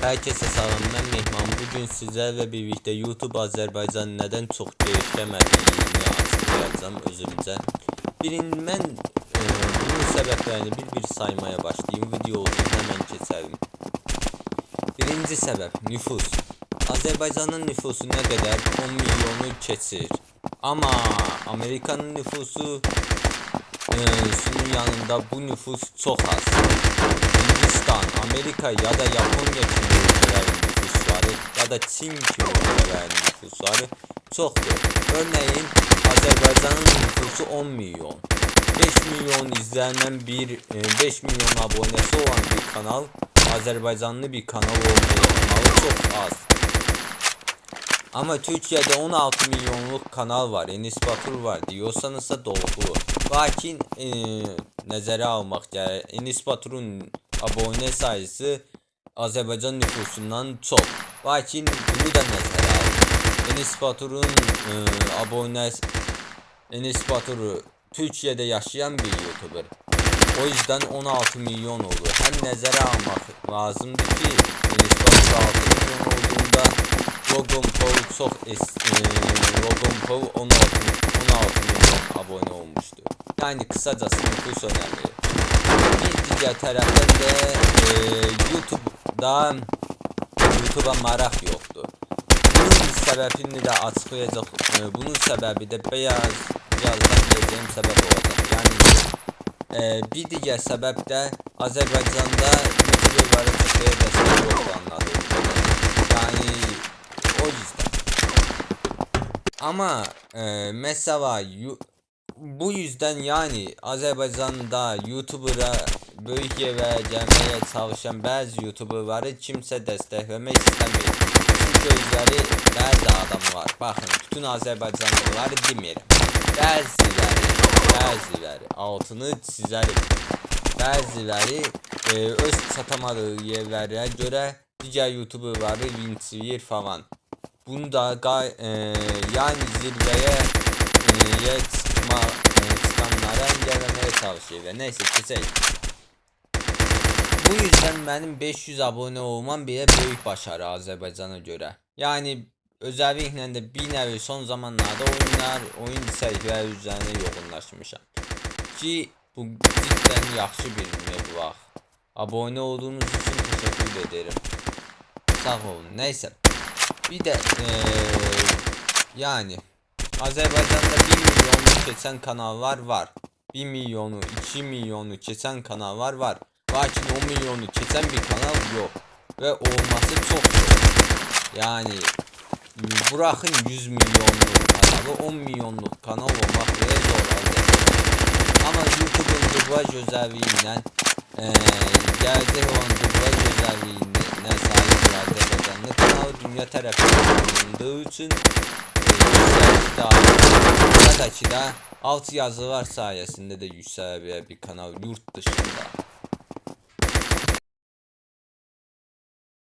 Herkese selam ben Mehman. Bugün sizlerle birlikte YouTube Azerbaycan neden çok gelişemediğini açıklayacağım özümüze. Birin ben e, bunun sebeplerini bir bir saymaya başlayayım. Video olsun hemen keselim. Birinci sebep nüfus. Azerbaycan'ın nüfusu ne kadar? 10 milyonu keçir. Ama Amerika'nın nüfusu e, şunun yanında bu nüfus çok az. Amerika ya da Japonya kimi ülkelerin nüfusları ya da Çin kimi ülkelerin nüfusları çoktur. Örneğin Azerbaycan'ın nüfusu 10 milyon. 5 milyon izlenen bir, e, 5 milyon abonesi olan bir kanal Azerbaycanlı bir kanal olmalı çok az. Ama Türkiye'de 16 milyonluk kanal var. Enis Batur var diyorsanız da doğru. Lakin e, nəzərə almaq gəlir. Enis Batur'un abone sayısı Azerbaycan nüfusundan çok. Lakin bunu da nəzərə al. Enis Batur'un e, abone Enis Batur'u Türkiye'de yaşayan bir YouTuber. O yüzden 16 milyon oldu. Hem nəzərə almaq lazımdır ki, Enis Batur 6 milyon olduğunda Logan Paul çok es e, Logan Paul 16, 16 milyon abone olmuştu. Yani kısacası nüfus önemli. Diğer taraftan da e, YouTube'da YouTube'a merak yoktu. Bunun sebebini de açıklayacak. E, bunun sebebi de beyaz birazdan diyeceğim sebep olacak. Yani e, bir diğer sebep de Azerbaycan'da YouTuber'lara Türkiye'ye destek yok anladığım kadarıyla. Yani o yüzden. Ama e, mesela bu yüzden yani Azerbaycan'da YouTuber'a bölge ve gelmeye çalışan bazı YouTuber'ları kimse desteklemek istemiyor. Çünkü özleri bazı adam var. Bakın bütün Azerbaycanlıları demeyelim. Bazıları, bazıları altını çizelim. Bazıları e, öz satamadığı yerlere göre diğer YouTuber'ları linçleyir falan. Bunda gay e, yani zirveye e, ye çıkma e, çıkanlara engellemeye çalışıyor ve neyse geçelim. Bu yüzden benim 500 abone olmam bile büyük başarı Azerbaycan'a göre. Yani özellikle de bir nevi son zamanlarda oyunlar, oyun səhifələri üzerine yoğunlaşmışam. Ki bu cidden yaxşı bir meblag. Abone olduğunuz için teşekkür ederim. Sağ olun. Neyse. Bir de eee, yani Azerbaycan'da 1 milyonu geçen kanallar var. 1 milyonu, 2 milyonu geçen kanallar var. Lakin 10 milyonu geçen bir kanal yok. Ve olması çok zor. Yani bırakın 100 milyonluk kanalı 10 milyonluk kanal olmak bile zor. Ama YouTube'un dublaj özelliğinden eee gelecek olan dublaj özelliğine sahip bir Azerbaycanlı kanal dünya tarafından için eee daha buradaki de alt sayesinde de yükselebilen bir kanal yurt dışında.